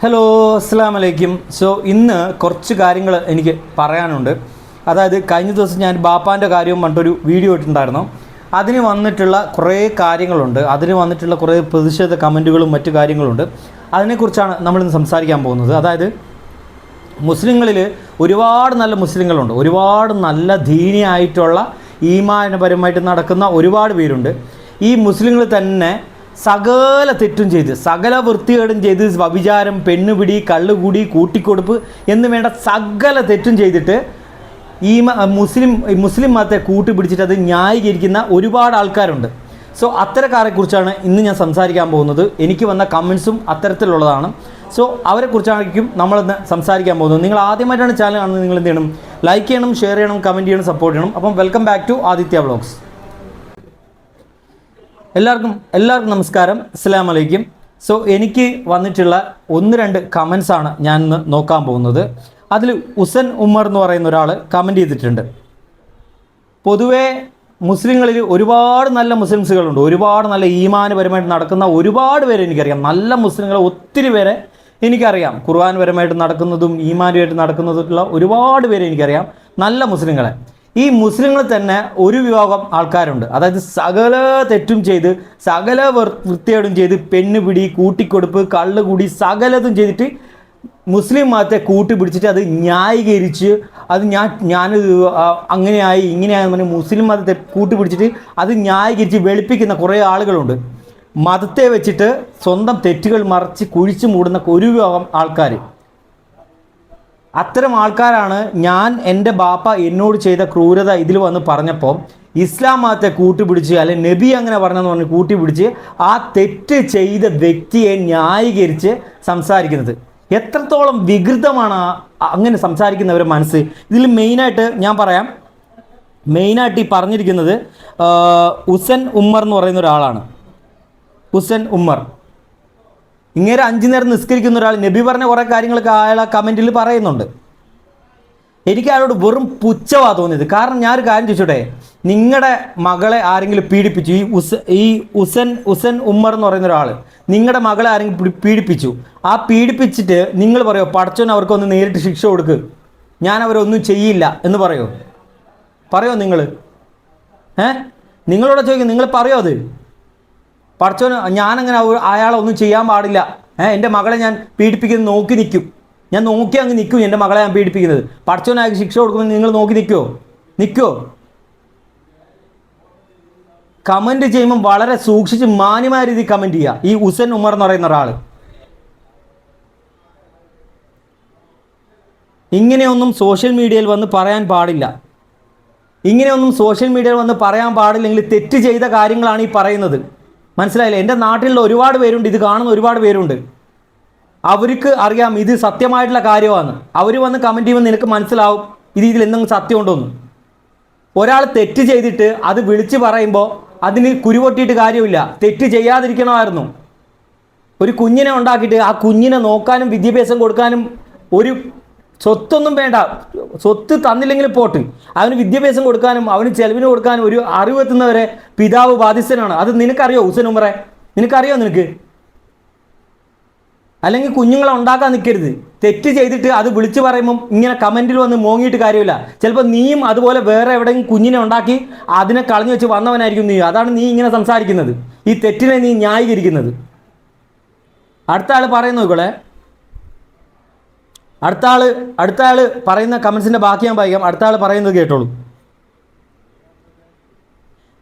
Hello അസ്സാം വലൈക്കും so ഇന്ന് കുറച്ച് കാര്യങ്ങൾ എനിക്ക് പറയാനുണ്ട്. അതായത് കഴിഞ്ഞ ദിവസം ഞാൻ ബാപ്പാന്റെ കാര്യവും പറഞ്ഞിട്ടൊരു വീഡിയോ ഇട്ടിട്ടുണ്ടായിരുന്നു. അതിന് വന്നിട്ടുള്ള കുറേ കാര്യങ്ങളുണ്ട്. അതിന് വന്നിട്ടുള്ള കുറേ പ്രതിഷേധ കമന്റുകളും മറ്റു കാര്യങ്ങളുണ്ട്. അതിനെക്കുറിച്ചാണ് നമ്മളിന്ന് സംസാരിക്കാൻ പോകുന്നത്. അതായത് മുസ്ലിങ്ങളിൽ ഒരുപാട് നല്ല മുസ്ലിങ്ങളുണ്ട്. ഒരുപാട് നല്ല ദീനിയായിട്ടുള്ള ഈമാനപരമായിട്ട് നടക്കുന്ന ഒരുപാട് പേരുണ്ട്. ഈ മുസ്ലിങ്ങൾ തന്നെ സകല തെറ്റും ചെയ്ത് സകല വൃത്തികേടും ചെയ്ത് വ്യഭിചാരം പെണ്ണുപിടി കള്ളുകൂടി കൂട്ടിക്കൊടുപ്പ് എന്ന് വേണ്ട സകല തെറ്റും ചെയ്തിട്ട് ഈ മുസ്ലിം മുസ്ലിം മതത്തെ കൂട്ടിപ്പിടിച്ചിട്ട് അത് ന്യായീകരിക്കുന്ന ഒരുപാട് ആൾക്കാരുണ്ട്. സോ അത്തരക്കാരെ കുറിച്ചാണ് ഇന്ന് ഞാൻ സംസാരിക്കാൻ പോകുന്നത്. എനിക്ക് വന്ന കമൻസും അത്തരത്തിലുള്ളതാണ്. സോ അവരെക്കുറിച്ചായിരിക്കും നമ്മളിന്ന് സംസാരിക്കാൻ പോകുന്നത്. നിങ്ങൾ ആദ്യമായിട്ടാണ് ചാനൽ കാണുന്നത് നിങ്ങൾ എന്ത് ചെയ്യണം? ലൈക്ക് ചെയ്യണം ഷെയർ ചെയ്യണം കമന്റ് ചെയ്യണം സപ്പോർട്ട് ചെയ്യണം. അപ്പം welcome back to Aditya vlogs എല്ലാവർക്കും എല്ലാവർക്കും നമസ്കാരം. അസ്സാം വലൈക്കും സോ എനിക്ക് വന്നിട്ടുള്ള ഒന്ന് രണ്ട് കമൻസ് ആണ് ഞാൻ ഇന്ന് നോക്കാൻ പോകുന്നത്. അതിൽ ഉസൻ ഉമർ എന്ന് പറയുന്ന ഒരാൾ കമന്റ് ചെയ്തിട്ടുണ്ട്. പൊതുവേ മുസ്ലിങ്ങളിൽ ഒരുപാട് നല്ല മുസ്ലിംസുകളുണ്ട്. ഒരുപാട് നല്ല ഈമാനപരമായിട്ട് നടക്കുന്ന ഒരുപാട് പേരെ എനിക്കറിയാം. നല്ല മുസ്ലിങ്ങളെ ഒത്തിരി പേരെ എനിക്കറിയാം. ഖുർആൻ പരമായിട്ട് നടക്കുന്നതും ഈമാനുമായിട്ട് നടക്കുന്നതുള്ള ഒരുപാട് പേരെ എനിക്കറിയാം. നല്ല മുസ്ലിങ്ങളെ. ഈ മുസ്ലിങ്ങൾ തന്നെ ഒരു വിഭാഗം ആൾക്കാരുണ്ട്. അതായത് സകല തെറ്റും ചെയ്ത് സകല വൃത്തികേടും ചെയ്ത് പെണ്ണുപിടി കൂട്ടിക്കൊടുപ്പ് കള്ളുകൂടി സകലതും ചെയ്തിട്ട് മുസ്ലിം മതത്തെ കൂട്ടുപിടിച്ചിട്ട് അത് ന്യായീകരിച്ച് അത് ഞാൻ ഞാൻ അങ്ങനെയായി ഇങ്ങനെയായി പറഞ്ഞ് മുസ്ലിം മതത്തെ കൂട്ടുപിടിച്ചിട്ട് അത് ന്യായീകരിച്ച് വെളുപ്പിക്കുന്ന കുറേ ആളുകളുണ്ട്. മതത്തെ വെച്ചിട്ട് സ്വന്തം തെറ്റുകൾ മറച്ച് കുഴിച്ചു മൂടുന്ന ഒരു വിഭാഗം ആൾക്കാർ അത്തരം ആൾക്കാരാണ് ഞാൻ എന്റെ ബാപ്പ എന്നോട് ചെയ്ത ക്രൂരത ഇതിൽ വന്ന് പറഞ്ഞപ്പോൾ ഇസ്ലാം മതത്തെ കൂട്ടുപിടിച്ച് അല്ലെങ്കിൽ നബി അങ്ങനെ പറഞ്ഞെന്ന് പറഞ്ഞ് കൂട്ടിപ്പിടിച്ച് ആ തെറ്റ് ചെയ്ത വ്യക്തിയെ ന്യായീകരിച്ച് സംസാരിക്കുന്നത്. എത്രത്തോളം വികൃതമാണ് അങ്ങനെ സംസാരിക്കുന്നവരുടെ മനസ്സ്. ഇതിൽ മെയിനായിട്ട് ഞാൻ പറയാം. മെയിനായിട്ട് ഈ പറഞ്ഞിരിക്കുന്നത് ഉസൻ ഉമ്മർ എന്ന് പറയുന്ന ഒരാളാണ്. ഉസൻ ഉമ്മർ. ഇങ്ങനെ അഞ്ചു നേരം നിസ്കരിക്കുന്ന ഒരാൾ നബി പറഞ്ഞ കുറേ കാര്യങ്ങളൊക്കെ അയാൾ ആ കമന്റിൽ പറയുന്നുണ്ട്. എനിക്ക് അയാളോട് വെറും പുച്ഛവാ തോന്നിയത്. കാരണം ഞാനൊരു കാര്യം ചോദിച്ചോട്ടെ നിങ്ങളുടെ മകളെ ആരെങ്കിലും പീഡിപ്പിച്ചു? ഈ ഉസ് ഈ ഉസൻ ഉസൻ ഉമ്മർ എന്ന് പറയുന്ന ഒരാൾ നിങ്ങളുടെ മകളെ ആരെങ്കിലും പീഡിപ്പിച്ചു? ആ പീഡിപ്പിച്ചിട്ട് നിങ്ങൾ പറയോ പടച്ചോൻ അവർക്കൊന്ന് നേരിട്ട് ശിക്ഷ കൊടുക്ക്. ഞാൻ അവരൊന്നും ചെയ്യില്ല എന്ന് പറയോ? പറയോ നിങ്ങൾ ഏ? നിങ്ങളോട് ചോദിക്കും നിങ്ങൾ പറയോ അത്? പടച്ചോന് ഞാനങ്ങനെ അയാളൊന്നും ചെയ്യാൻ പാടില്ല. ഏഹ് എന്റെ മകളെ ഞാൻ പീഡിപ്പിക്കുന്നത് നോക്കി നിൽക്കും. ഞാൻ നോക്കി അങ്ങ് നിൽക്കും എന്റെ മകളെ ഞാൻ പീഡിപ്പിക്കുന്നത്. അയാൾക്ക് ശിക്ഷ കൊടുക്കുമ്പോൾ നിങ്ങൾ നോക്കി നിൽക്കുമോ നിൽക്കുമോ കമന്റ് ചെയ്യുമ്പോൾ വളരെ സൂക്ഷിച്ച് മാന്യമായ രീതിയിൽ കമന്റ് ചെയ്യുക. ഈ ഉസൻ ഉമർ എന്ന് പറയുന്ന ഒരാൾ ഇങ്ങനെയൊന്നും സോഷ്യൽ മീഡിയയിൽ വന്ന് പറയാൻ പാടില്ല. ഇങ്ങനെയൊന്നും സോഷ്യൽ മീഡിയയിൽ വന്ന് പറയാൻ പാടില്ലെങ്കിൽ തെറ്റ് ചെയ്ത കാര്യങ്ങളാണ് ഈ പറയുന്നത്. മനസ്സിലായില്ലേ? എന്റെ നാട്ടിലുള്ള ഒരുപാട് പേരുണ്ട് ഇത് കാണുന്ന ഒരുപാട് പേരുണ്ട്. അവർക്ക് അറിയാം ഇത് സത്യമായിട്ടുള്ള കാര്യമാണ്. അവർ വന്ന് കമന്റ് ചെയ്യുമ്പോൾ നിനക്ക് മനസ്സിലാവും ഇത് ഇതിൽ എന്തെങ്കിലും സത്യമുണ്ടോന്ന്. ഒരാൾ തെറ്റ് ചെയ്തിട്ട് അത് വിളിച്ച് പറയുമ്പോൾ അതിന് കുരുപൊട്ടിയിട്ട് കാര്യമില്ല. തെറ്റ് ചെയ്യാതിരിക്കണമായിരുന്നു. ഒരു കുഞ്ഞിനെ ഉണ്ടാക്കിയിട്ട് ആ കുഞ്ഞിനെ നോക്കാനും വിദ്യാഭ്യാസം കൊടുക്കാനും ഒരു സ്വത്തൊന്നും വേണ്ട. സ്വത്ത് തന്നില്ലെങ്കിൽ പോട്ട്. അവന് വിദ്യാഭ്യാസം കൊടുക്കാനും അവന് ചെലവിന് കൊടുക്കാനും ഒരു അറിവെത്തുന്നവരെ പിതാവ് ബാധ്യസ്ഥനാണ്. അത് നിനക്കറിയോ ഹുസൻ ഉമറെ? നിനക്കറിയോ നിനക്ക്? അല്ലെങ്കിൽ കുഞ്ഞുങ്ങളെ ഉണ്ടാക്കാൻ നിൽക്കരുത്. തെറ്റ് ചെയ്തിട്ട് അത് വിളിച്ചു പറയുമ്പം ഇങ്ങനെ കമന്റിൽ വന്ന് മോങ്ങിയിട്ട് കാര്യമില്ല. ചിലപ്പോൾ നീയും അതുപോലെ വേറെ എവിടെയെങ്കിലും കുഞ്ഞിനെ ഉണ്ടാക്കി അതിനെ കളഞ്ഞു വെച്ച് വന്നവനായിരിക്കും നീ അതാണ് നീ ഇങ്ങനെ സംസാരിക്കുന്നത്. ഈ തെറ്റിനെ നീ ന്യായീകരിക്കുന്നത്. അടുത്ത ആൾ പറയുന്നു നോക്കളെ അടുത്ത ആൾ അടുത്ത ആൾ പറയുന്ന കമൻസിന്റെ ബാക്കി ഞാൻ വായിക്കാം. അടുത്ത ആൾ പറയുന്നത് കേട്ടോളൂ.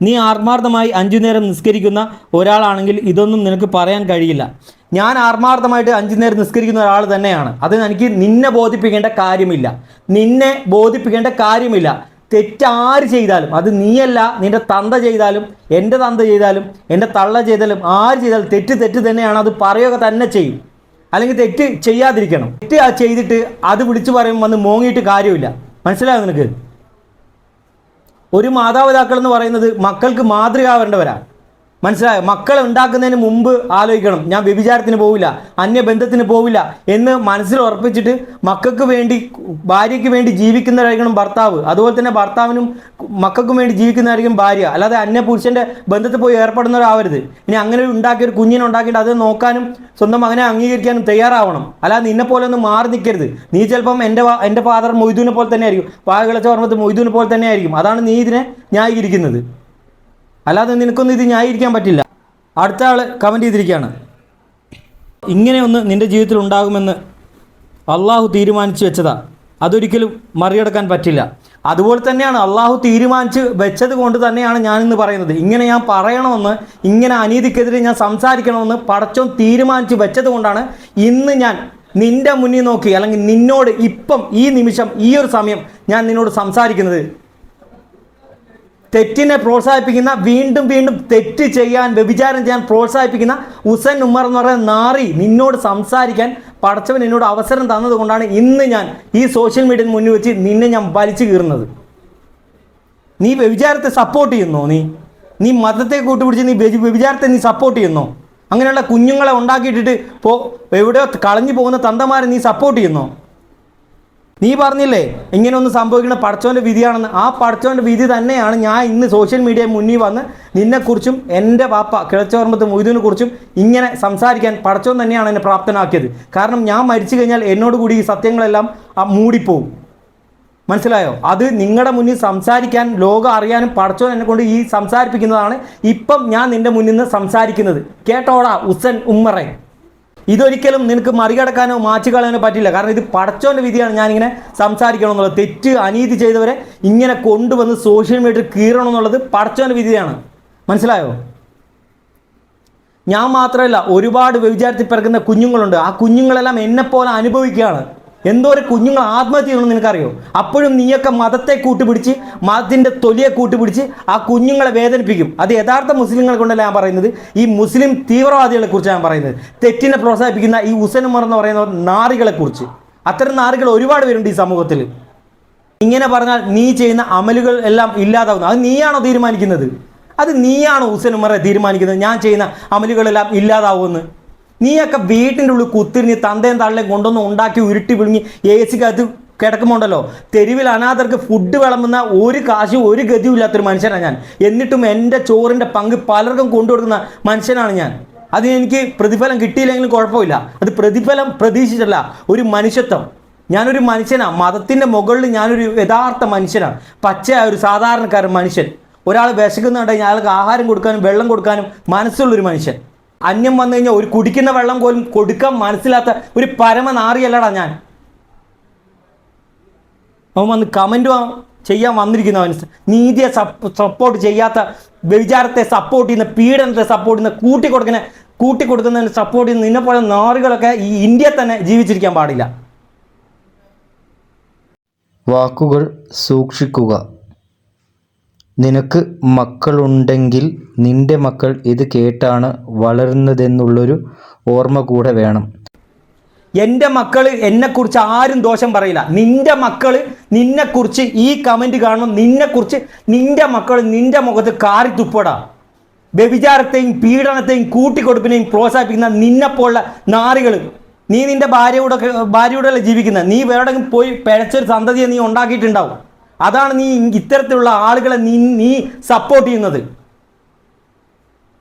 നീ ആത്മാർത്ഥമായി അഞ്ചു നേരം നിസ്കരിക്കുന്ന ഒരാളാണെങ്കിൽ ഇതൊന്നും നിനക്ക് പറയാൻ കഴിയില്ല. ഞാൻ ആത്മാർത്ഥമായിട്ട് അഞ്ചു നേരം നിസ്കരിക്കുന്ന ഒരാൾ തന്നെയാണ്. അത് എനിക്ക് നിന്നെ ബോധിപ്പിക്കേണ്ട കാര്യമില്ല. നിന്നെ ബോധിപ്പിക്കേണ്ട കാര്യമില്ല. തെറ്റാര് ചെയ്താലും അത് നീയല്ല നിന്റെ തന്ത ചെയ്താലും എന്റെ തന്ത ചെയ്താലും എന്റെ തള്ള ചെയ്താലും ആര് ചെയ്താലും തെറ്റ് തെറ്റ് തന്നെയാണ് അത് പറയുക തന്നെ ചെയ്യും. അല്ലെങ്കിൽ തെറ്റ് ചെയ്യാതിരിക്കണം. തെറ്റ് ചെയ്തിട്ട് അത് വിളിച്ചു പറയും വന്ന് മോങ്ങിയിട്ട് കാര്യമില്ല. മനസ്സിലായോ നിനക്ക്? ഒരു മാതാപിതാക്കൾ എന്ന് പറയുന്നത് മക്കൾക്ക് മാതൃകാവേണ്ടവരാ മനസ്സിലായോ? മക്കളെ ഉണ്ടാക്കുന്നതിന് മുമ്പ് ആലോചിക്കണം. ഞാൻ വ്യഭിചാരത്തിന് പോവില്ല അന്യബന്ധത്തിന് പോവില്ല എന്ന് മനസ്സിൽ ഉറപ്പിച്ചിട്ട് മക്കൾക്ക് വേണ്ടി ഭാര്യയ്ക്ക് വേണ്ടി ജീവിക്കുന്നതായിരിക്കണം ഭർത്താവ്. അതുപോലെ തന്നെ ഭർത്താവിനും മക്കൾക്കും വേണ്ടി ജീവിക്കുന്നതായിരിക്കും ഭാര്യ. അല്ലാതെ അന്യ പുരുഷന്റെ ബന്ധത്തിൽ പോയി ഏർപ്പെടുന്നവരാവരുത്. ഇനി അങ്ങനെ ഉണ്ടാക്കിയ ഒരു കുഞ്ഞിനെ ഉണ്ടാക്കിയിട്ട് അത് നോക്കാനും സ്വന്തം മകനെ അംഗീകരിക്കാനും തയ്യാറാവണം. അല്ലാതെ നിന്നെ പോലെ ഒന്നും മാറി നിൽക്കരുത്. നീ ചിലപ്പം എന്റെ എന്റെ ഫാദർ മൊയ്തുവിനെ പോലെ തന്നെ ആയിരിക്കും വാഴകളച്ച ഓർമ്മത്ത് മൊയ്തുവിനെ പോലെ തന്നെ ആയിരിക്കും അതാണ് നീ ഇതിനെ ന്യായീകരിക്കുന്നത്. അല്ലാതെ നിനക്കൊന്നും ഇത് ന്യായീകരിക്കാൻ പറ്റില്ല. അടുത്ത ആൾ കമന്റ് ചെയ്തിരിക്കുകയാണ്. ഇങ്ങനെ ഒന്ന് നിന്റെ ജീവിതത്തിൽ ഉണ്ടാകുമെന്ന് അള്ളാഹു തീരുമാനിച്ചു വെച്ചതാ. അതൊരിക്കലും മറികടക്കാൻ പറ്റില്ല. അതുപോലെ തന്നെയാണ് അള്ളാഹു തീരുമാനിച്ച് വെച്ചത് കൊണ്ട് തന്നെയാണ് ഞാനിന്ന് പറയുന്നത്. ഇങ്ങനെ ഞാൻ പറയണമെന്ന് ഇങ്ങനെ അനീതിക്കെതിരെ ഞാൻ സംസാരിക്കണമെന്ന് പടച്ചോൻ തീരുമാനിച്ച് വെച്ചത് കൊണ്ടാണ് ഇന്ന് ഞാൻ നിന്റെ മുന്നിൽ നോക്കി അല്ലെങ്കിൽ നിന്നോട് ഇപ്പം ഈ നിമിഷം ഈ ഒരു സമയം ഞാൻ നിന്നോട് സംസാരിക്കുന്നത്. തെറ്റിനെ പ്രോത്സാഹിപ്പിക്കുന്ന വീണ്ടും വീണ്ടും തെറ്റ് ചെയ്യാൻ വ്യഭിചാരം ചെയ്യാൻ പ്രോത്സാഹിപ്പിക്കുന്ന ഉസൻ ഉമർ എന്ന് പറയുന്ന നാറി നിന്നോട് സംസാരിക്കാൻ പടച്ചവൻ എന്നോട് അവസരം തന്നതുകൊണ്ടാണ് ഇന്ന് ഞാൻ ഈ സോഷ്യൽ മീഡിയയിൽ മുന്നിൽ വെച്ച് നിന്നെ ഞാൻ വലിച്ചു കീറുന്നത്. നീ വ്യഭിചാരത്തെ സപ്പോർട്ട് ചെയ്യുന്നോ നീ? നീ മതത്തെ കൂട്ടുപിടിച്ച് നീ വ്യഭി- വ്യഭിചാരത്തെ നീ സപ്പോർട്ട് ചെയ്യുന്നോ? അങ്ങനെയുള്ള കുഞ്ഞുങ്ങളെ ഉണ്ടാക്കിയിട്ടിട്ട് പോ എവിടെയോ കളഞ്ഞു പോകുന്ന തന്തമാരെ നീ സപ്പോർട്ട് ചെയ്യുന്നോ? നീ പറഞ്ഞില്ലേ ഇങ്ങനെ സംഭവിക്കുന്ന പഠിച്ചവന്റെ വിധിയാണെന്ന്. ആ പഠിച്ചവന്റെ വിധി തന്നെയാണ് ഞാൻ ഇന്ന് സോഷ്യൽ മീഡിയ മുന്നിൽ വന്ന് നിന്നെക്കുറിച്ചും എന്റെ പാപ്പ കിഴച്ചോർമ്മത്ത് മൊയ്തുവിനെ കുറിച്ചും ഇങ്ങനെ സംസാരിക്കാൻ പടച്ചോൻ തന്നെയാണ് എന്നെ പ്രാപ്തനാക്കിയത്. കാരണം ഞാൻ മരിച്ചു കഴിഞ്ഞാൽ എന്നോട് കൂടി ഈ സത്യങ്ങളെല്ലാം ആ മൂടിപ്പോവും. മനസ്സിലായോ? അത് നിങ്ങളുടെ മുന്നിൽ സംസാരിക്കാൻ ലോകം അറിയാനും പടച്ചോൻ എന്നെ കൊണ്ട് ഈ സംസാരിപ്പിക്കുന്നതാണ് ഇപ്പം ഞാൻ നിന്റെ മുന്നിൽ നിന്ന് സംസാരിക്കുന്നത്. കേട്ടോടാ ഉസൻ ഉമ്മറെ. ഇതൊരിക്കലും നിനക്ക് മറികടക്കാനോ മാറ്റി കളയാനോ പറ്റില്ല. കാരണം ഇത് പടച്ചോന്റെ വിധിയാണ്. ഞാനിങ്ങനെ സംസാരിക്കണം എന്നുള്ളത് തെറ്റ് അനീതി ചെയ്തവരെ ഇങ്ങനെ കൊണ്ടുവന്ന് സോഷ്യൽ മീഡിയയിൽ കീറണം എന്നുള്ളത് പടച്ചോന്റെ വിധിയാണ്. മനസ്സിലായോ? ഞാൻ മാത്രമല്ല ഒരുപാട് വ്യഭിചാരത്തിൽ പിറക്കുന്ന കുഞ്ഞുങ്ങളുണ്ട്. ആ കുഞ്ഞുങ്ങളെല്ലാം എന്നെപ്പോലെ അനുഭവിക്കുകയാണ്. എന്തോ ഒരു കുഞ്ഞുങ്ങൾ ആത്മഹത്യ ചെയ്യണമെന്ന് നിനക്കറിയോ? അപ്പോഴും നീയൊക്കെ മതത്തെ കൂട്ടുപിടിച്ച് മതത്തിന്റെ തൊലിയെ കൂട്ടുപിടിച്ച് ആ കുഞ്ഞുങ്ങളെ വേദനിപ്പിക്കും. അത് യഥാർത്ഥ മുസ്ലിങ്ങളെ കൊണ്ടല്ല ഞാൻ പറയുന്നത്. ഈ മുസ്ലിം തീവ്രവാദികളെ കുറിച്ച് ഞാൻ പറയുന്നത്. തെറ്റിനെ പ്രോത്സാഹിപ്പിക്കുന്ന ഈ ഉസനുമർ എന്ന് പറയുന്ന നാറികളെ കുറിച്ച്. അത്തരം നാറികൾ ഒരുപാട് പേരുണ്ട് ഈ സമൂഹത്തിൽ. ഇങ്ങനെ പറഞ്ഞാൽ നീ ചെയ്യുന്ന അമലുകൾ എല്ലാം ഇല്ലാതാവുന്നു. അത് നീയാണോ തീരുമാനിക്കുന്നത്? അത് നീയാണോ ഉസനുമറെ തീരുമാനിക്കുന്നത്? ഞാൻ ചെയ്യുന്ന അമലുകളെല്ലാം ഇല്ലാതാവുമെന്ന്? നീയൊക്കെ വീട്ടിന്റെ ഉള്ളിൽ കുത്തിരിഞ്ഞ് തന്തയും തള്ളയും കൊണ്ടൊന്ന് ഉണ്ടാക്കി ഉരുട്ടി വിഴുങ്ങി എ സിക്കകത്ത് കിടക്കുമ്പോണ്ടല്ലോ? തെരുവിൽ അനാഥർക്ക് ഫുഡ് വിളമ്പുന്ന ഒരു കാശും ഒരു ഗതിയും ഇല്ലാത്തൊരു മനുഷ്യനാണ് ഞാൻ. എന്നിട്ടും എന്റെ ചോറിന്റെ പങ്ക് പലർക്കും കൊണ്ടുകൊടുക്കുന്ന മനുഷ്യനാണ് ഞാൻ. അതിന് എനിക്ക് പ്രതിഫലം കിട്ടിയില്ലെങ്കിലും കുഴപ്പമില്ല. അത് പ്രതിഫലം പ്രതീക്ഷിച്ചല്ല ഒരു മനുഷ്യത്വം. ഞാനൊരു മനുഷ്യനാണ് മതത്തിന്റെ മുകളിൽ ഞാനൊരു യഥാർത്ഥ മനുഷ്യനാണ്. പച്ചയായ ഒരു സാധാരണക്കാരൻ മനുഷ്യൻ. ഒരാൾ വിശക്കുന്നുണ്ടെങ്കിൽ അയാൾക്ക് ആഹാരം കൊടുക്കാനും വെള്ളം കൊടുക്കാനും മനസ്സുള്ളൊരു മനുഷ്യൻ. അന്യം വന്നു കഴിഞ്ഞാൽ ഒരു കുടിക്കുന്ന വെള്ളം പോലും കൊടുക്കാൻ മനസ്സിലാത്ത ഒരു പരമനാറിയല്ലടാ ഞാൻ. അവൻ വന്ന് കമന്റ് ചെയ്യാൻ വന്നിരിക്കുന്നവൻ നീതിയെ സപ്പോർട്ട് ചെയ്യാത്ത വിചാരത്തെ സപ്പോർട്ട് ചെയ്യുന്ന പീഡനത്തെ സപ്പോർട്ട് ചെയ്യുന്ന കൂട്ടിക്കൊടുക്കുന്ന കൂട്ടിക്കൊടുക്കുന്നതിന് സപ്പോർട്ട് ചെയ്യുന്ന നിന്നെ പോലെ നാറുകളൊക്കെ ഈ ഇന്ത്യയിൽ തന്നെ ജീവിച്ചിരിക്കാൻ പാടില്ല. വാക്കുകൾ സൂക്ഷിക്കുക. നിനക്ക് മക്കളുണ്ടെങ്കിൽ നിന്റെ മക്കൾ ഇത് കേട്ടാണ് വളരുന്നതെന്നുള്ളൊരു ഓർമ്മ കൂടെ വേണം. എന്റെ മക്കൾ എന്നെക്കുറിച്ച് ആരും ദോഷം പറയില്ല. നിന്റെ മക്കൾ നിന്നെക്കുറിച്ച് ഈ കമന്റ് കാണുമ്പോൾ നിന്നെക്കുറിച്ച് നിന്റെ മക്കൾ നിന്റെ മുഖത്ത് കാറി തുപ്പടാ. വ്യഭിചാരത്തെയും പീഡനത്തെയും കൂട്ടിക്കൊടുപ്പിനെയും പ്രോത്സാഹിപ്പിക്കുന്ന നിന്നെപ്പോലുള്ള നാറികൾ നീ നിന്റെ ഭാര്യയോടെ ഭാര്യയോടല്ല ജീവിക്കുന്നത് നീ വേറെ പോയി പിഴച്ചൊരു സന്തതിയെ നീ ഉണ്ടാക്കിയിട്ടുണ്ടാവും. അതാണ് നീ ഇത്തരത്തിലുള്ള ആളുകളെ നീ നീ സപ്പോർട്ട് ചെയ്യുന്നത്.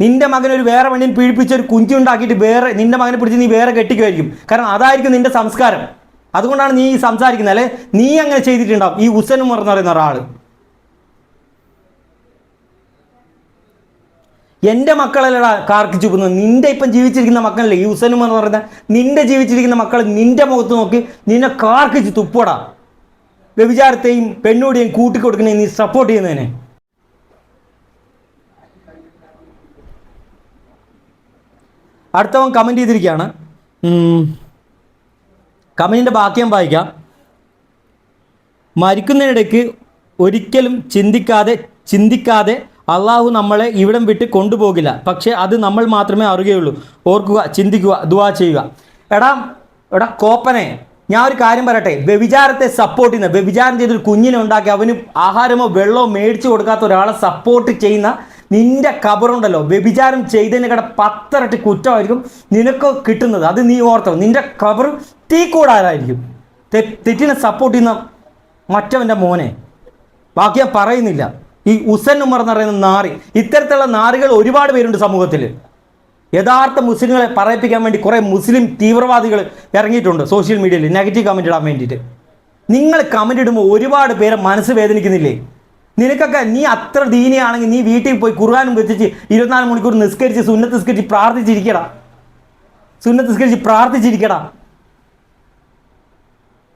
നിന്റെ മകൻ ഒരു വേറെ പെണ്ണിൽ പീഡിപ്പിച്ച് ഒരു കുഞ്ചി ഉണ്ടാക്കിയിട്ട് വേറെ നിന്റെ മകനെ പിടിച്ച് നീ വേറെ കെട്ടിക്കുമായിരിക്കും. കാരണം അതായിരിക്കും നിന്റെ സംസ്കാരം. അതുകൊണ്ടാണ് നീ സംസാരിക്കുന്നത് അല്ലെ? നീ അങ്ങനെ ചെയ്തിട്ടുണ്ടാവും. ഈ ഉസനും എന്ന് പറയുന്ന ഒരാൾ എന്റെ മക്കളല്ലടാ കാർക്കിച്ചു പോകുന്നത് നിന്റെ ഇപ്പം ജീവിച്ചിരിക്കുന്ന മക്കളല്ലേ? ഈ ഉസനും എന്ന് പറയുന്ന നിന്റെ ജീവിച്ചിരിക്കുന്ന മക്കൾ നിന്റെ മുഖത്ത് നോക്കി നിന്നെ കാർക്കിച്ച് തുപ്പടാ വ്യഭിചാരത്തെയും പെണ്ണോടെയും കൂട്ടിക്കൊടുക്കണേ നീ സപ്പോർട്ട് ചെയ്യുന്നതിനെ. അടുത്തവൻ കമന്റ് ചെയ്തിരിക്കുകയാണ്. കമന്റിന്റെ ബാക്കി ഞാൻ വായിക്കാം. മരിക്കുന്നതിനിടയ്ക്ക് ഒരിക്കലും ചിന്തിക്കാതെ ചിന്തിക്കാതെ അള്ളാഹു നമ്മളെ ഇവിടം വിട്ട് കൊണ്ടുപോകില്ല. പക്ഷേ അത് നമ്മൾ മാത്രമേ അറിയുകയുള്ളൂ. ഓർക്കുക ചിന്തിക്കുക ദുവാ ചെയ്യുക. എടാ എടാ കോപ്പനെ. ഞാൻ ഒരു കാര്യം പറയട്ടെ. വ്യഭിചാരത്തെ സപ്പോർട്ട് ചെയ്യുന്ന വ്യഭിചാരം ചെയ്തൊരു കുഞ്ഞിനെ ഉണ്ടാക്കി അവന് ആഹാരമോ വെള്ളമോ മേടിച്ചു കൊടുക്കാത്ത ഒരാളെ സപ്പോർട്ട് ചെയ്യുന്ന നിന്റെ കബറുണ്ടല്ലോ. വ്യഭിചാരം ചെയ്തതിനെക്കാടെ പത്തരട്ടി കുറ്റമായിരിക്കും നിനക്ക് കിട്ടുന്നത്. അത് നീ ഓർത്തോ. നിന്റെ കബർ തീ കൂടാതായിരിക്കും. തെറ്റിനെ സപ്പോർട്ട് ചെയ്യുന്ന മറ്റവന്റെ മോനെ. ബാക്കി ഞാൻ പറയുന്നില്ല. ഈ ഉസൻ ഉമർ എന്ന് പറയുന്ന നാറി ഇത്തരത്തിലുള്ള നാറികൾ ഒരുപാട് പേരുണ്ട് സമൂഹത്തിൽ യഥാർത്ഥ മുസ്ലിങ്ങളെ പറയിപ്പിക്കാൻ വേണ്ടി കുറേ മുസ്ലിം തീവ്രവാദികൾ ഇറങ്ങിയിട്ടുണ്ട് സോഷ്യൽ മീഡിയയിൽ നെഗറ്റീവ് കമന്റ് ഇടാൻ വേണ്ടിയിട്ട്. നിങ്ങൾ കമന്റ് ഇടുമ്പോൾ ഒരുപാട് പേരെ മനസ്സ് വേദനിക്കുന്നില്ലേ? നിനക്കൊക്കെ നീ അത്ര ദീനിയാണെങ്കിൽ നീ വീട്ടിൽ പോയി ഖുർആാനും വെച്ചിച്ച് ഇരുപത്തിനാല് മണിക്കൂർ നിസ്കരിച്ച് സുന്നത്ത് നിസ്കരിച്ച് പ്രാർത്ഥിച്ചിരിക്കടാ. സുന്നത്ത് നിസ്കരിച്ച് പ്രാർത്ഥിച്ചിരിക്കടാ.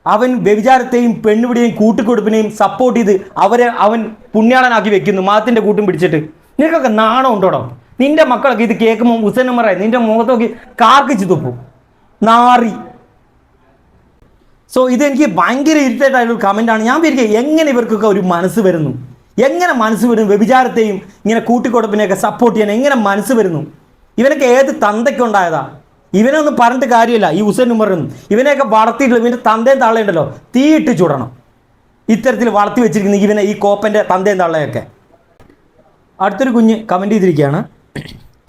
അവൻ വ്യഭിചാരത്തെയും പെണ്ണുപിടിയെയും കൂട്ടുകൊടുപ്പിനെയും സപ്പോർട്ട് ചെയ്ത് അവരെ അവൻ പുണ്യാളനാക്കി വെക്കുന്നു. മതത്തിന്റെ കൂട്ടും പിടിച്ചിട്ട്. നിനക്കൊക്കെ നാണം ഉണ്ടോടോ നിന്റെ മക്കളൊക്കെ ഇത് കേൾക്കുമ്പോൾ ഹുസൈനമ്മറായി നിന്റെ മുഖത്ത് നോക്കി കാർക്കിച്ച് തുപ്പും. നാറി. സോ ഇതെനിക്ക് ഭയങ്കര ഇറിറ്റേറ്റ് ആയിട്ടുള്ള കമന്റാണ് ഞാൻ വിചാരിക്കുക എങ്ങനെ ഇവർക്കൊക്കെ ഒരു മനസ്സ് വരുന്നു? എങ്ങനെ മനസ്സ് വരുന്നു? വ്യഭിചാരത്തെയും ഇങ്ങനെ കൂട്ടിക്കൊടുപ്പിനെയൊക്കെ സപ്പോർട്ട് ചെയ്യാൻ എങ്ങനെ മനസ്സ് വരുന്നു? ഇവനൊക്കെ ഏത് തന്തയ്ക്കുണ്ടായതാ ഇവനൊന്നും പറഞ്ഞിട്ട് കാര്യമില്ല. ഈ ഹുസൈൻ ഉമറൊന്നും ഇവനെയൊക്കെ വളർത്തിയിട്ടുള്ള ഇവന്റെ തന്തയും തള്ളയുണ്ടല്ലോ തീയിട്ട് ചുടണം. ഇത്തരത്തിൽ വളർത്തി വെച്ചിരിക്കുന്ന ഇവനെ ഈ കോപ്പന്റെ തന്തയും തള്ളയൊക്കെ. അടുത്തൊരു കുഞ്ഞ് കമന്റ് ചെയ്തിരിക്കുകയാണ്.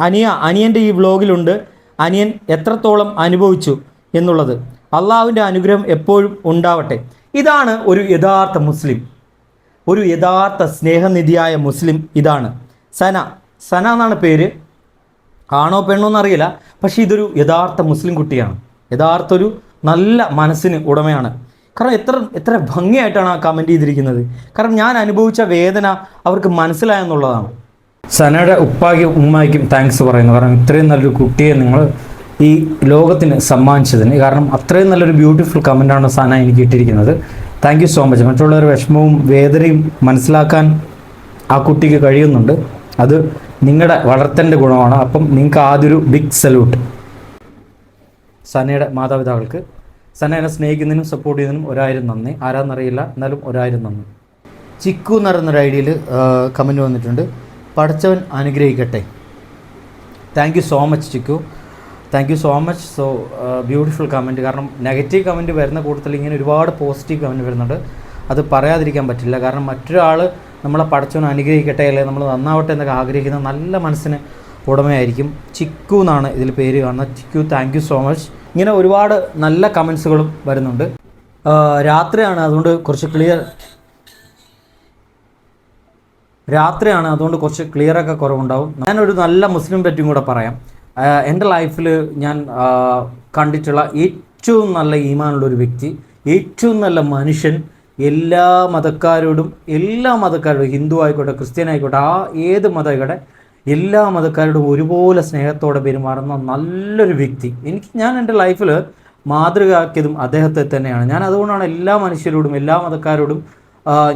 അനിയ അനിയന്റെ ഈ വ്ലോഗിലുണ്ട് അനിയൻ എത്രത്തോളം അനുഭവിച്ചു എന്നുള്ളത്. അള്ളാഹുവിന്റെ അനുഗ്രഹം എപ്പോഴും ഉണ്ടാവട്ടെ. ഇതാണ് ഒരു യഥാർത്ഥ മുസ്ലിം. ഒരു യഥാർത്ഥ സ്നേഹനിധിയായ മുസ്ലിം ഇതാണ്. സന സന എന്നാണ് പേര്. ആണോ പെണ്ണോ എന്നറിയില്ല പക്ഷേ ഇതൊരു യഥാർത്ഥ മുസ്ലിം കുട്ടിയാണ്. യഥാർത്ഥ ഒരു നല്ല മനസ്സിന് ഉടമയാണ്. കാരണം എത്ര എത്ര ഭംഗിയായിട്ടാണ് ആ കമന്റ് ചെയ്തിരിക്കുന്നത്. കാരണം ഞാൻ അനുഭവിച്ച വേദന അവർക്ക് മനസ്സിലായെന്നുള്ളതാണ്. സനയുടെ ഉപ്പാക്കും ഉമ്മായിക്കും താങ്ക്സ് പറയുന്നു. കാരണം ഇത്രയും നല്ലൊരു കുട്ടിയെ നിങ്ങൾ ഈ ലോകത്തിന് സമ്മാനിച്ചതിന് കാരണം അത്രയും നല്ലൊരു ബ്യൂട്ടിഫുൾ കമന്റാണ് സന എനിക്ക് ഇട്ടിരിക്കുന്നത്. താങ്ക് യു സോ മച്ച് മറ്റുള്ളവരുടെ വിഷമവും വേദനയും മനസ്സിലാക്കാൻ ആ കുട്ടിക്ക് കഴിയുന്നുണ്ട്. അത് നിങ്ങളുടെ വളർത്തന്റെ ഗുണമാണ്. അപ്പം നിങ്ങൾക്ക് ആദ്യൊരു ബിഗ് സല്യൂട്ട് സനയുടെ മാതാപിതാക്കൾക്ക് സന എന്നെ സ്നേഹിക്കുന്നതിനും സപ്പോർട്ട് ചെയ്യുന്നതിനും ഒരായിരം നന്ദി. ആരാന്നറിയില്ല. എന്നാലും ഒരായിരം നന്ദി. ചിക്കു എന്ന് പറയുന്നൊരു ഐഡിയയിൽ കമന്റ് വന്നിട്ടുണ്ട്. പഠിച്ചവൻ അനുഗ്രഹിക്കട്ടെ. Thank you so much Chikku. Thank you so much so beautiful comment കാരണം നെഗറ്റീവ് കമന്റ് വരുന്ന കൂട്ടത്തിൽ ഇങ്ങനെ ഒരുപാട് പോസിറ്റീവ് കമന്റ് വരുന്നുണ്ട്. അത് പറയാതിരിക്കാൻ പറ്റില്ല. കാരണം മറ്റൊരാൾ നമ്മളെ പഠിച്ചവൻ അനുഗ്രഹിക്കട്ടെ അല്ലെങ്കിൽ നമ്മൾ നന്നാവട്ടെ എന്നൊക്കെ ആഗ്രഹിക്കുന്ന നല്ല മനസ്സിന് ഉടമയായിരിക്കും ചിക്കു എന്നാണ് ഇതിൽ പേര് കാണുന്നത്. Chikku thank you so much ഇങ്ങനെ ഒരുപാട് നല്ല കമൻസുകളും വരുന്നുണ്ട്. രാത്രിയാണ്. അതുകൊണ്ട് കുറച്ച് ക്ലിയർ രാത്രിയാണ് അതുകൊണ്ട് കുറച്ച് ക്ലിയർ ക്ലിയറൊക്കെ കുറവുണ്ടാവും. ഞാനൊരു നല്ല മുസ്ലിം പറ്റും കൂടെ പറയാം. എന്റെ ലൈഫിൽ ഞാൻ കണ്ടിട്ടുള്ള ഏറ്റവും നല്ല ഈമാനുള്ള ഒരു വ്യക്തി ഏറ്റവും നല്ല മനുഷ്യൻ എല്ലാ മതക്കാരോടും എല്ലാ മതക്കാരോടും ഹിന്ദു ആയിക്കോട്ടെ ക്രിസ്ത്യൻ ആയിക്കോട്ടെ ആ ഏത് മതക്കാരുടെ എല്ലാ മതക്കാരോടും ഒരുപോലെ സ്നേഹത്തോടെ പെരുമാറുന്ന നല്ലൊരു വ്യക്തി. എനിക്ക് ഞാൻ എന്റെ ലൈഫിൽ മാതൃകയാക്കിയതും അദ്ദേഹത്തെ തന്നെയാണ്. ഞാൻ അതുകൊണ്ടാണ് എല്ലാ മനുഷ്യരോടും എല്ലാ മതക്കാരോടും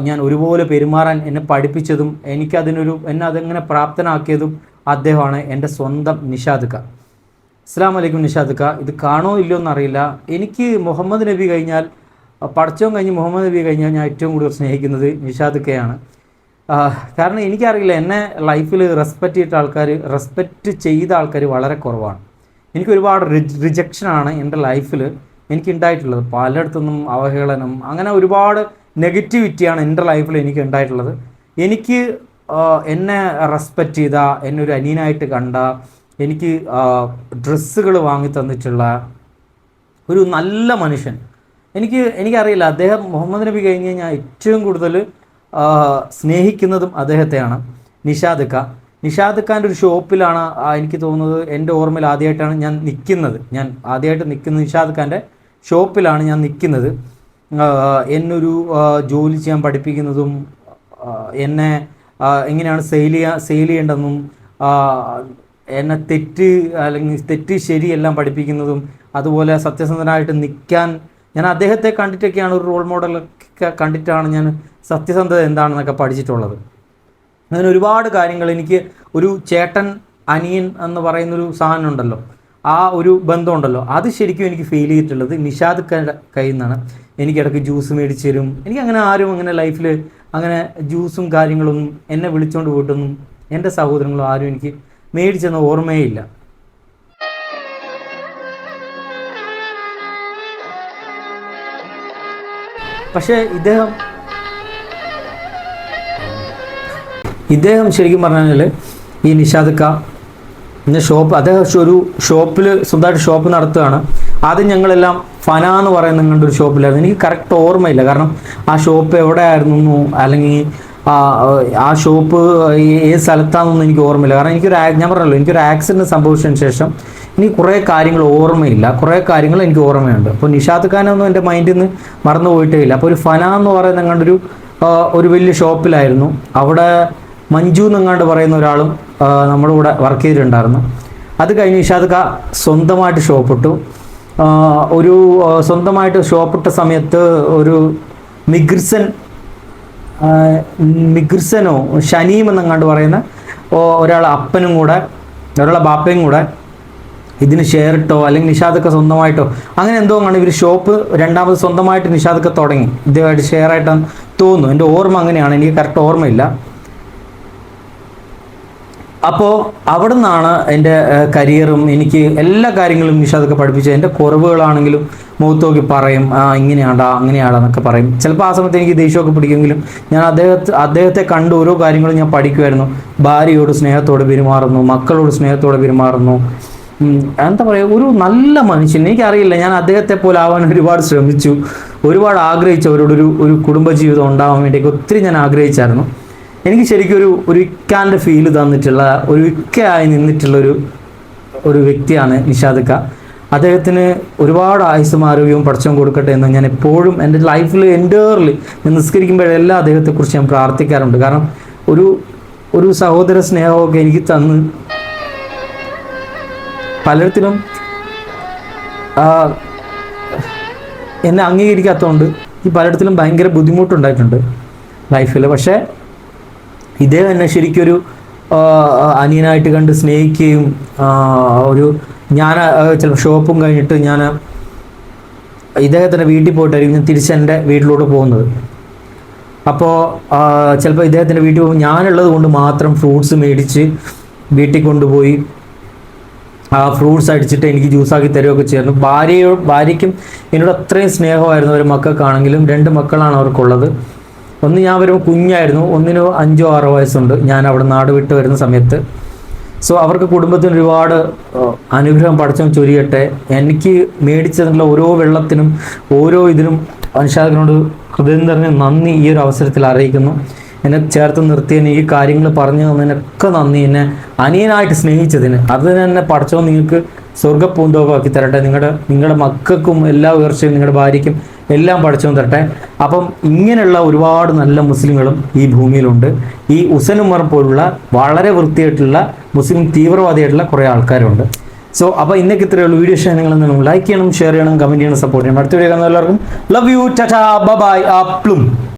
ഞാൻ ഒരുപോലെ പെരുമാറാൻ എന്നെ പഠിപ്പിച്ചതും എനിക്കതിനൊരു എന്നെ അതെങ്ങനെ പ്രാപ്തനാക്കിയതും അദ്ദേഹമാണ് എന്റെ സ്വന്തം നിഷാദുക്ക. അസ്സാം വലൈക്കും നിഷാദുക്ക. ഇത് കാണോ ഇല്ലയോ എന്നറിയില്ല. എനിക്ക് മുഹമ്മദ് നബി കഴിഞ്ഞാൽ പഠിച്ചവും കഴിഞ്ഞ് മുഹമ്മദ് നബി കഴിഞ്ഞാൽ ഞാൻ ഏറ്റവും കൂടുതൽ സ്നേഹിക്കുന്നത് നിഷാദുക്കയാണ്. കാരണം എനിക്കറിയില്ല എന്നെ ലൈഫിൽ റെസ്പെക്റ്റ് ചെയ്ത ആൾക്കാർ റെസ്പെക്റ്റ് ചെയ്ത ആൾക്കാർ വളരെ കുറവാണ്. എനിക്ക് ഒരുപാട് റിജക്ഷനാണ് എന്റെ ലൈഫിൽ എനിക്കുണ്ടായിട്ടുള്ളത്. പലയിടത്തുനിന്നും അവഹേളനം അങ്ങനെ ഒരുപാട് നെഗറ്റിവിറ്റിയാണ് എന്റെ ലൈഫിൽ എനിക്ക് ഉണ്ടായിട്ടുള്ളത്. എനിക്ക് എന്നെ റെസ്പെക്റ്റ് ചെയ്ത എന്നെ ഒരു അനിയനായിട്ട് കണ്ട എനിക്ക് ഡ്രസ്സുകൾ വാങ്ങി തന്നിട്ടുള്ള ഒരു നല്ല മനുഷ്യൻ. എനിക്ക് എനിക്കറിയില്ല അദ്ദേഹം മുഹമ്മദ് നബി കഴിഞ്ഞ് ഞാൻ ഏറ്റവും കൂടുതൽ സ്നേഹിക്കുന്നതും അദ്ദേഹത്തെയാണ് നിഷാദ് ഖാൻ നിഷാദ് ഖാന്റെ ഒരു ഷോപ്പിലാണ് എനിക്ക് തോന്നുന്നത് എന്റെ ഓർമ്മയിൽ ആദ്യമായിട്ടാണ് ഞാൻ നിൽക്കുന്നത്. ഞാൻ ആദ്യമായിട്ട് നിൽക്കുന്ന നിഷാദ് ഖാന്റെ ഷോപ്പിലാണ് ഞാൻ നിൽക്കുന്നത്. എന്നൊരു ജോലി ചെയ്യാൻ പഠിപ്പിക്കുന്നതും എന്നെ എങ്ങനെയാണ് സെയിൽ ചെയ്യാൻ സെയിൽ ചെയ്യേണ്ടതെന്നും എന്നെ തെറ്റ് അല്ലെങ്കിൽ തെറ്റ് ശരിയെല്ലാം പഠിപ്പിക്കുന്നതും അതുപോലെ സത്യസന്ധനായിട്ട് നിൽക്കാൻ ഞാൻ അദ്ദേഹത്തെ കണ്ടിട്ടൊക്കെയാണ് ഒരു റോൾ മോഡലൊക്കെ കണ്ടിട്ടാണ് ഞാൻ സത്യസന്ധത എന്താണെന്നൊക്കെ പഠിച്ചിട്ടുള്ളത്. അങ്ങനെ ഒരുപാട് കാര്യങ്ങൾ എനിക്ക് ഒരു ചേട്ടൻ അനിയൻ എന്ന് പറയുന്നൊരു സാധനം ഉണ്ടല്ലോ. ആ ഒരു ബന്ധമുണ്ടല്ലോ. അത് ശരിക്കും എനിക്ക് ഫീൽ ചെയ്തിട്ടുള്ളത് നിഷാദ് കയ്യിൽ നിന്നാണ് എനിക്ക് ഇടയ്ക്ക് ജ്യൂസ് മേടിച്ച് തരും. എനിക്ക് അങ്ങനെ ആരും അങ്ങനെ ലൈഫിൽ അങ്ങനെ ജ്യൂസും കാര്യങ്ങളൊന്നും എന്നെ വിളിച്ചുകൊണ്ട് പോയിട്ടൊന്നും എന്റെ സഹോദരങ്ങളും ആരും എനിക്ക് മേടിച്ചെന്ന ഓർമ്മയേ ഇല്ല പക്ഷേ ഇദ്ദേഹം ഇദ്ദേഹം ശരിക്കും പറഞ്ഞാൽ ഈ നിഷാദക്ക ഇന്ന് ഷോപ്പ് അദ്ദേഹം ഒരു ഷോപ്പിൽ സ്വന്തമായിട്ട് ഷോപ്പ് നടത്തുകയാണ്. ആദ്യം ഞങ്ങളെല്ലാം ഫന എന്ന് പറയുന്ന നിങ്ങളുടെ ഒരു ഷോപ്പിലായിരുന്നു എനിക്ക് കറക്റ്റ് ഓർമ്മയില്ല. കാരണം ആ ഷോപ്പ് എവിടെ ആയിരുന്നു അല്ലെങ്കിൽ ആ ഷോപ്പ് ഏത് സ്ഥലത്താണെന്നൊന്നും എനിക്ക് ഓർമ്മയില്ല. കാരണം എനിക്കൊരു ഞാൻ പറഞ്ഞല്ലോ എനിക്കൊരു ആക്സിഡന്റ് സംഭവിച്ചതിന് ശേഷം ഇനി കുറേ കാര്യങ്ങൾ ഓർമ്മയില്ല. കുറേ കാര്യങ്ങൾ എനിക്ക് ഓർമ്മയുണ്ട്. അപ്പോൾ നിഷാദ് ഖാനൊന്നും എന്റെ മൈൻഡിൽ നിന്ന് മറന്നു പോയിട്ടേ ഇല്ല. അപ്പോൾ ഒരു ഫന എന്ന് പറയുന്ന കണ്ടൊരു ഒരു വലിയ ഷോപ്പിലായിരുന്നു അവിടെ മഞ്ജു എന്നങ്ങാണ്ട് പറയുന്ന ഒരാളും നമ്മുടെ കൂടെ വർക്ക് ചെയ്തിട്ടുണ്ടായിരുന്നു. അത് കഴിഞ്ഞ് ഇഷാദ് ക സ്വന്തമായിട്ട് ഷോപ്പിട്ടു ഒരു സ്വന്തമായിട്ട് ഷോപ്പിട്ട സമയത്ത് ഒരു മിഗ്രിസൻ മിഗ്രിസനോ ഷനീം എന്നങ്ങാണ്ട് പറയുന്ന ഒരാളെ അപ്പനും കൂടെ ഒരാളെ ബാപ്പയും കൂടെ ഇതിന് ഷെയർ ഇട്ടോ അല്ലെങ്കിൽ നിഷാദൊക്കെ സ്വന്തമായിട്ടോ അങ്ങനെ എന്തോ ആണ് ഇവർ ഷോപ്പ് രണ്ടാമത് സ്വന്തമായിട്ട് നിഷാദൊക്കെ തുടങ്ങി. ഇതുമായിട്ട് ഷെയർ ആയിട്ടാണ് തോന്നുന്നു. എന്റെ ഓർമ്മ അങ്ങനെയാണ്. എനിക്ക് കറക്റ്റ് ഓർമ്മയില്ല. അപ്പോൾ അവിടെ നിന്നാണ് എന്റെ കരിയറും എനിക്ക് എല്ലാ കാര്യങ്ങളും നിഷാദൊക്കെ പഠിപ്പിച്ചത്. എന്റെ കുറവുകളാണെങ്കിലും മുഖത്ത് നോക്കി പറയും ആ ഇങ്ങനെയാണ്ടാ അങ്ങനെയാണ്ടാ എന്നൊക്കെ പറയും. ചിലപ്പോൾ ആ സമയത്ത് എനിക്ക് ദേഷ്യമൊക്കെ പിടിക്കുമെങ്കിലും ഞാൻ അദ്ദേഹത്തെ അദ്ദേഹത്തെ കണ്ട് ഓരോ കാര്യങ്ങളും ഞാൻ പഠിക്കുമായിരുന്നു ഭാര്യയോട് സ്നേഹത്തോടെ പെരുമാറുന്നു മക്കളോട് സ്നേഹത്തോടെ പെരുമാറുന്നു. എന്താ പറയുക ഒരു നല്ല മനുഷ്യൻ. എനിക്കറിയില്ല ഞാൻ അദ്ദേഹത്തെ പോലെ ആവാൻ ഒരുപാട് ശ്രമിച്ചു. ഒരുപാട് ആഗ്രഹിച്ചു അവരോടൊരു ഒരു കുടുംബജീവിതം ഉണ്ടാവാൻ വേണ്ടിയൊക്കെ ഒത്തിരി ഞാൻ ആഗ്രഹിച്ചായിരുന്നു. എനിക്ക് ശരിക്കും ഒരു ഒരു ഇക്കാന്റെ ഫീൽ തന്നിട്ടുള്ള ഒരു ഇക്കയായി നിന്നിട്ടുള്ള ഒരു ഒരു വ്യക്തിയാണ് നിഷാദക്ക. അദ്ദേഹത്തിന് ഒരുപാട് ആയുസ്സും ആരോഗ്യവും പഠിച്ചും കൊടുക്കട്ടെ എന്ന് ഞാൻ എപ്പോഴും എന്റെ ലൈഫിൽ എന്റേറിൽ ഞാൻ നിസ്കരിക്കുമ്പോഴെല്ലാം അദ്ദേഹത്തെക്കുറിച്ച് ഞാൻ പ്രാർത്ഥിക്കാറുണ്ട്. കാരണം ഒരു ഒരു സഹോദര സ്നേഹമൊക്കെ എനിക്ക് തന്ന് പലയിടത്തിലും ആ, എന്നെ അംഗീകരിക്കാത്തതുകൊണ്ട് ഈ പലയിടത്തിലും ഭയങ്കര ബുദ്ധിമുട്ടുണ്ടായിട്ടുണ്ട് ലൈഫിൽ പക്ഷേ ഇദ്ദേഹം എന്നെ ശരിക്കൊരു അനിയനായിട്ട് കണ്ട് സ്നേഹിക്കുകയും ഒരു ഞാൻ ചില ഷോപ്പും കഴിഞ്ഞിട്ട് ഞാൻ ഇദ്ദേഹത്തിന്റെ വീട്ടിൽ പോയിട്ടായിരിക്കും ഞാൻ തിരിച്ച് എന്റെ വീട്ടിലോട്ട് പോകുന്നത്. അപ്പോൾ ചിലപ്പോൾ ഇദ്ദേഹത്തിന്റെ വീട്ടിൽ പോകുമ്പോൾ ഞാനുള്ളത് കൊണ്ട് മാത്രം ഫ്രൂട്ട്സ് മേടിച്ച് വീട്ടിൽ കൊണ്ടുപോയി ആ ഫ്രൂട്ട്സ് അടിച്ചിട്ട് എനിക്ക് ജ്യൂസാക്കി തരുകയൊക്കെ ചെയ്യുന്നു ഭാര്യയോ ഭാര്യയ്ക്കും എന്നോട് അത്രയും സ്നേഹമായിരുന്നു ഒരു മക്കൾക്കാണെങ്കിലും രണ്ട് മക്കളാണ് അവർക്കുള്ളത്. ഒന്ന് ഞാൻ വരുമ്പോൾ കുഞ്ഞായിരുന്നു ഒന്നിനോ അഞ്ചോ ആറോ വയസ്സുണ്ട്. ഞാൻ അവിടെ നാട് വിട്ട് വരുന്ന സമയത്ത്. സോ അവർക്ക് കുടുംബത്തിന് ഒരുപാട് അനുഗ്രഹം പഠിച്ചും ചൊരിയട്ടെ. എനിക്ക് മേടിച്ചതിനുള്ള ഓരോ വെള്ളത്തിനും ഓരോ ഇതിനും അനുഷാദിനോട് ഹൃദയം നിറഞ്ഞ നന്ദി ഈ ഒരു അവസരത്തിൽ അറിയിക്കുന്നു. എന്നെ ചേർത്ത് നിർത്തിയതിന് ഈ കാര്യങ്ങൾ പറഞ്ഞു തന്നതിനൊക്കെ നന്ദി. എന്നെ അനിയനായിട്ട് സ്നേഹിച്ചതിന്. അത് തന്നെ പഠിച്ചോ നിങ്ങൾക്ക് സ്വർഗപ്പൂന്തോകമാക്കി തരട്ടെ. നിങ്ങളുടെ നിങ്ങളുടെ മക്കൾക്കും എല്ലാ ഉയർച്ചയും നിങ്ങളുടെ ഭാര്യയ്ക്കും എല്ലാം പഠിച്ചു തരട്ടെ. അപ്പം ഇങ്ങനെയുള്ള ഒരുപാട് നല്ല മുസ്ലിങ്ങളും ഈ ഭൂമിയിലുണ്ട്. ഈ ഉസനുമർ പോലുള്ള വളരെ വൃത്തിയായിട്ടുള്ള മുസ്ലിം തീവ്രവാദിയായിട്ടുള്ള കുറേ ആൾക്കാരുണ്ട്. സോ അപ്പോൾ ഇന്നൊക്കെ ഉള്ളൂ. വീഡിയോ ഇഷ്ടം നിങ്ങൾ എന്തെങ്കിലും ലൈക്ക് ചെയ്യണം ഷെയർ ചെയ്യണം കമന്റ് ചെയ്യണം സപ്പോർട്ട് ചെയ്യണം. അടുത്ത വീഡിയോ കാണുന്ന എല്ലാവർക്കും ലവ് യു ടാറ്റാ ബൈ അപ്ലും.